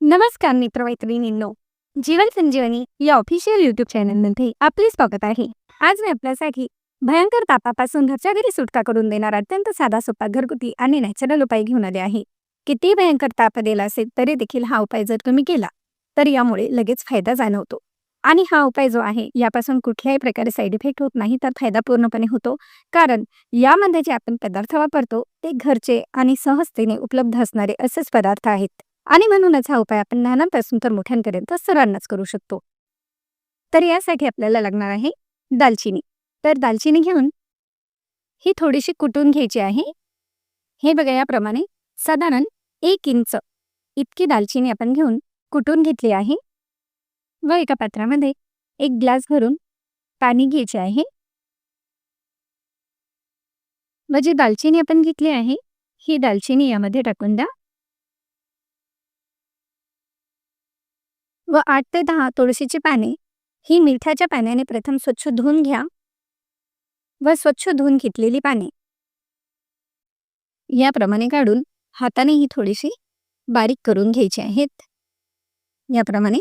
नमस्कार मित्रमैत्रिणींनो जीवन संजीवनी या official YouTube चॅनलमध्ये आपले स्वागत आहे. आज मी आपल्यासाठी भयंकर तापापासून घरच्या घरी सुटका करून देणारा अत्यंत साधा सोपा घरगुती आणि नॅचरल उपाय घेऊन आले आहे. किती भयंकर ताप दिला असेल तरी देखील हा उपाय जर तुम्ही केला तर यामुळे लगेच फायदा जाणवतो. आणि हा उपाय जो आहे यापासून कुठल्याही प्रकारे साईड इफेक्ट होत नाही तर फायदा पूर्णपणे होतो. कारण यामध्ये जे आपण पदार्थ वापरतो ते घरचे आणि सहजतेने उपलब्ध असणारे असेच पदार्थ आहेत. आणि म्हणूनच हा उपाय आपण लहानांपासून तर मोठ्यांपर्यंत सर्वांनाच करू शकतो. तर यासाठी आपल्याला लागणार आहे दालचिनी. तर दालचिनी घेऊन ही थोडीशी कुटून घ्यायची आहे. हे बघा याप्रमाणे साधारण एक इंच इतकी दालचिनी आपण घेऊन कुटून घेतली आहे. व एका पात्रामध्ये एक ग्लास भरून पाणी घ्यायचे आहे. व जी दालचिनी आपण घेतली आहे ही दालचिनी यामध्ये टाकून द्या. व आठ ते दहा तुळशीची पाने ही मिठाच्या पाण्याने प्रथम स्वच्छ धुवून घ्या. व स्वच्छ धुवून घेतलेली पाने. याप्रमाणे काढून हाताने ही थोडीशी बारीक करून घ्यायची आहेत. याप्रमाणे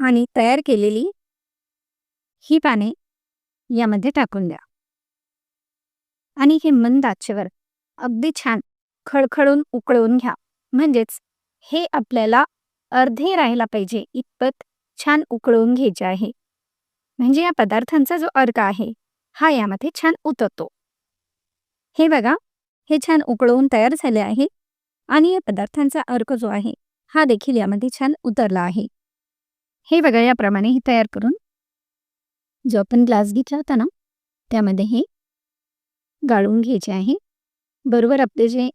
आणि तयार केलेली ही पाने यामध्ये टाकून द्या. आणि हे मंद आचेवर अगदी छान खडखडून उकळवून घ्या. म्हणजेच हे आपल्याला अर्धे राहायला पाहिजे इतपत छान उकळवून घ्यायचे आहे. म्हणजे या पदार्थांचा जो अर्क आहे हा यामध्ये छान उतरतो. हे बघा हे छान उकळवून तयार झाले आहे आणि या पदार्थांचा अर्क जो आहे हा देखील यामध्ये छान उतरला आहे. हे बघा याप्रमाणे हे तयार करून जो आपण ग्लास घेतला होता ना त्यामध्ये हे गाळून घ्यायचे आहे. बरोबर आपले जे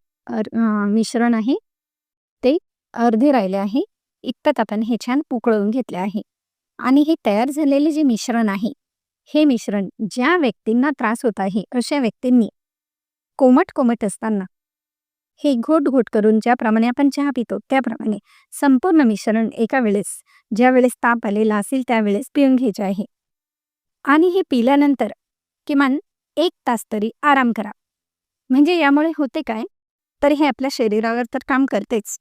मिश्रण आहे ते अर्धे राहिले आहे. इतपत आपण हे छान पुकळून घेतले आहे. आणि हे तयार झालेले जे मिश्रण आहे हे मिश्रण ज्या व्यक्तींना त्रास होत आहे अशा व्यक्तींनी कोमट कोमट असताना हे घोट घोट करून ज्याप्रमाणे आपण चहा पितो त्याप्रमाणे संपूर्ण मिश्रण एका वेळेस ज्या वेळेस ताप आलेला असेल त्यावेळेस पिऊन घ्यायचे आहे. आणि हे पिल्यानंतर किमान एक तास तरी आराम करा. म्हणजे यामुळे होते काय? तर हे आपल्या शरीरावर तर काम करतेच.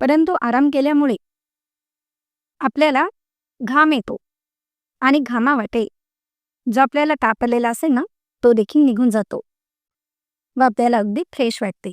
परंतु आराम केल्यामुळे आपल्याला घाम येतो आणि घामावाटे जो आपल्याला ताप आलेला असेल ना तो देखील निघून जातो व आपल्याला अगदी फ्रेश वाटते.